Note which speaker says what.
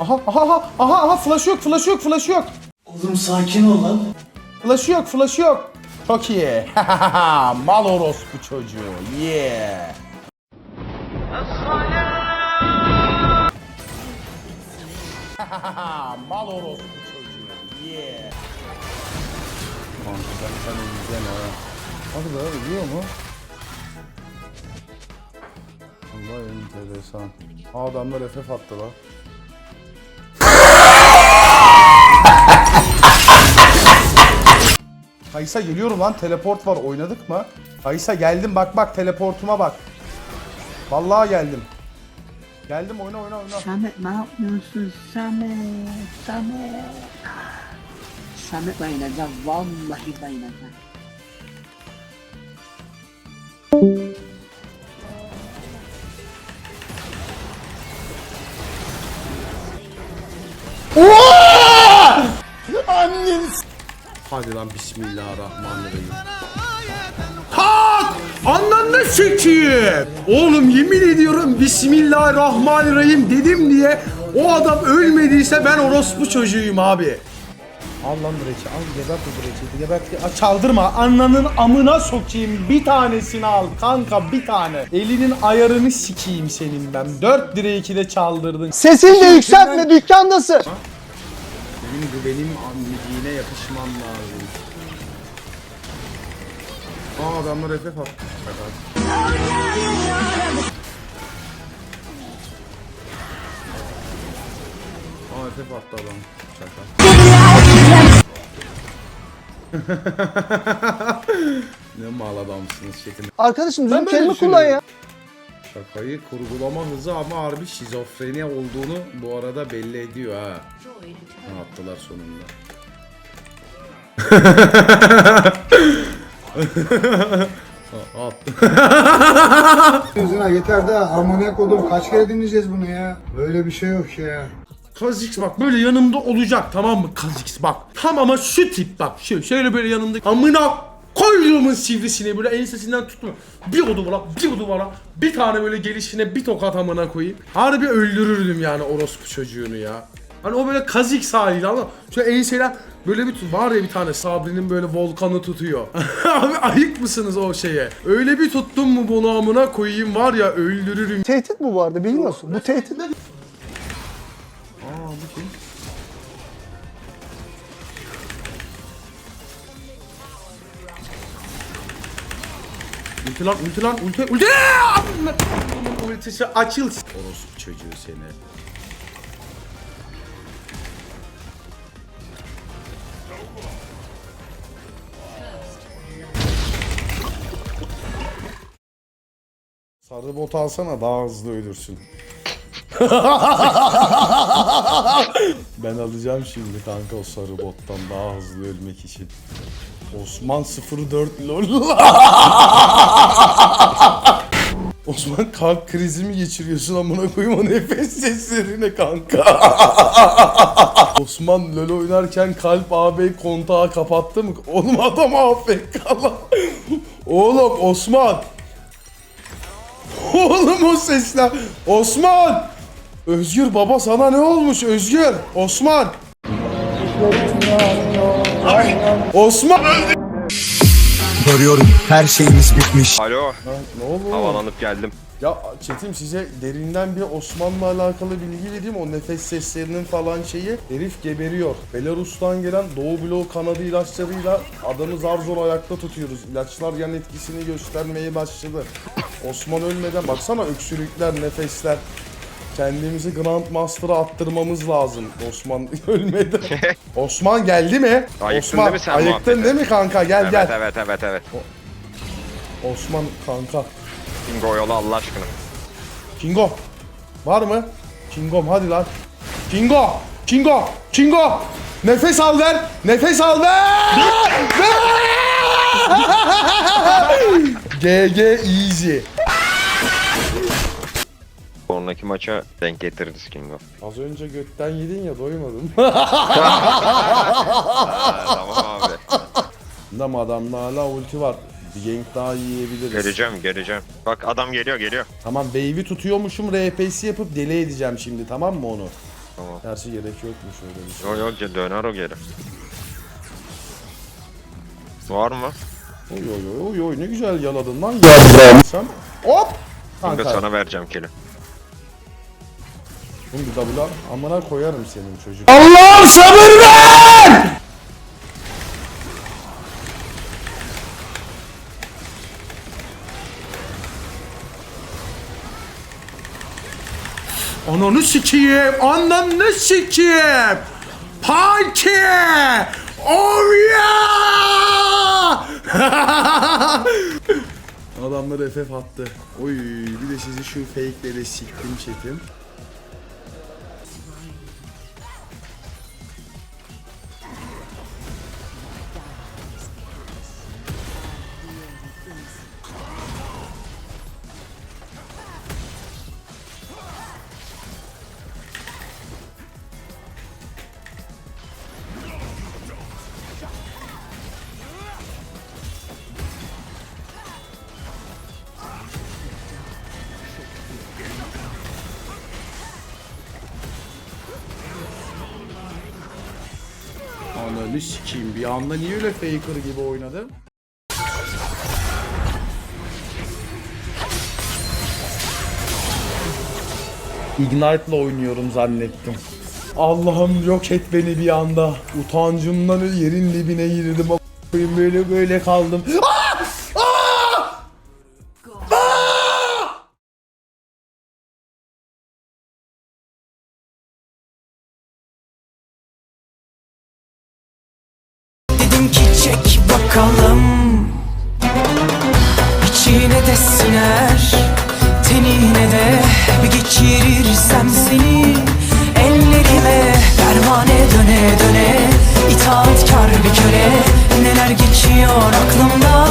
Speaker 1: Aha aha aha aha aha flash yok flash yok flash yok.
Speaker 2: Oğlum sakin ol lan.
Speaker 1: Flash yok flash yok. Çok iyi. Mal orospu çocuğu. Yeah. Mal orospu çocuğu. Yeah. Kanka sen sen öleceksin ha. Hadi be ölüyor mu? Allah enteresan. Adamlar FF attı lan. Kaysa geliyorum lan teleport var oynadık mı? Kaysa geldim bak bak teleportuma bak. Vallahi geldim. Geldim oyna oyna oyna.
Speaker 3: Samet ne yapıyorsun Samet? Samet. Samet bayılacağım. Vallahi bayılacağım.
Speaker 1: Hadi lan bismillahirrahmanirrahim. Tak! Ananı sikeyim. Oğlum yemin ediyorum bismillahirrahmanirrahim dedim diye o adam ölmediyse ben orospu çocuğuyum abi. Al lan Breç'i al gebert o Breç'i gebert çaldırma ananın amına sokayım bir tanesini al kanka bir tane elinin ayarını sikeyim senin ben 4 lira 2 de çaldırdın
Speaker 4: Sesini de yükseltme dükkandasın.
Speaker 1: Benim bu benim amnidiğine yapışmam lazım. Aa adamlar FF attı Aa FF attı adam. Şaka. Ne mal adamsınız şeklinde
Speaker 4: Arkadaşım düzgün kelime kullan ya.
Speaker 1: Şakayı kurgulama hızı ama harbi şizofreni olduğunu bu arada belli ediyor ha. Ha, attılar sonunda.
Speaker 5: Yüzüne yeter de amına kodum kaç kere dinleyeceğiz bunu ya? Böyle bir şey yok ya.
Speaker 1: Kazix bak böyle yanımda olacak tamam mı Kazix bak. Tam ama şu tip bak şu şöyle böyle yanımda amına koyduğumun sivrisine böyle ensesinden tutma. Bir o duvara bir o duvara bir tane böyle gelişine bir tokat amına koyayım. Harbi öldürürdüm yani orospu çocuğunu ya. Hani o böyle Kazix haliyle ama şu enseler böyle bir var ya bir tane Sabri'nin böyle volkanı tutuyor. Abi ayık mısınız o şeye? Öyle bir tuttum mu bunu amına koyayım var ya öldürürüm.
Speaker 4: Tehdit bu arada bilmiyorsun. Bu tehdit.
Speaker 1: Ulti lan ulti lan ulti ulti Bunun ultisi açıl Orospu çocuğu seni Sarı bot alsana daha hızlı ölürsün. Ben alacağım şimdi kanka o sarı bottan daha hızlı ölmek için. Osman 04 lol. Osman kalp krizi mi geçiriyorsun amına koyayım o nefes seslerine kanka. Osman LoL oynarken kalp AB kontağı kapattı mı? Oğlum adam AFK lan. Oğlum Osman. Oğlum o sesler. Osman. Özgür baba sana ne olmuş Özgür? Osman. Osman.
Speaker 6: Görüyorum her şeyimiz bitmiş.
Speaker 7: Alo,
Speaker 1: Ne oldu?
Speaker 7: havalanıp geldim.
Speaker 1: Ya Çetim size derinden bir Osman'la alakalı bilgi vereyim. O nefes seslerinin falan şeyi. Herif geberiyor. Belarus'tan gelen Doğu Bloğu kanadı ilaçlarıyla adamı zar zor ayakta tutuyoruz. İlaçlar yan etkisini göstermeye başladı. Osman ölmeden baksana öksürükler, nefesler. Kendimizi Grandmaster'a attırmamız lazım Osman ölmeden. Osman geldi mi?
Speaker 7: Ayıktın
Speaker 1: Osman,
Speaker 7: değil mi sen
Speaker 1: Ayıktın
Speaker 7: muhabbeti?
Speaker 1: değil mi kanka? Gel
Speaker 7: Evet,
Speaker 1: gel.
Speaker 7: evet, evet, evet.
Speaker 1: Osman kanka.
Speaker 7: Bingo yola Allah aşkına.
Speaker 1: Kingo. Var mı? Kingom hadi lan. Kingo. Kingo. Kingo. Nefes al ver. Nefes al ver. GG easy.
Speaker 7: Sonraki maça denk getiririz Kingo.
Speaker 1: Az önce götten yedin ya doymadım.
Speaker 7: Ha, tamam abi.
Speaker 1: Ama adamda hala ulti var. Bir gank daha yiyebiliriz.
Speaker 7: Geleceğim, geleceğim. Bak adam geliyor, geliyor.
Speaker 1: Tamam wave'i tutuyormuşum RP'si yapıp deli edeceğim şimdi tamam mı onu?
Speaker 7: Tamam.
Speaker 1: Gerçi gerek yokmuş öyle bir şey.
Speaker 7: Yok yok döner o geri. Var mı?
Speaker 1: Oy oy oy oy ne güzel yaladın lan. Yardım. Sen hop.
Speaker 7: Kanka
Speaker 1: Kanka.
Speaker 7: sana vereceğim kili.
Speaker 1: Bunu bir double al. Amına koyarım senin çocuk. Allah'ım sabır ver! Ananı sikeyim, ananı sikeyim. Parti! Oh yeah! Adamlar FF attı. Oy bir de sizi şu fake'leri siktim çekim. Ananı sikeyim bir anda niye öyle faker gibi oynadı? Ignite'la oynuyorum zannettim. Allah'ım yok et beni bir anda. Utancımdan yerin dibine girdim. Böyle böyle kaldım. Ah!
Speaker 8: Dedim ki çek bakalım. İçine de siner Tenine de bir geçirirsem seni. Ellerime pervane döne döne İtaatkar bir köle. Neler geçiyor aklımda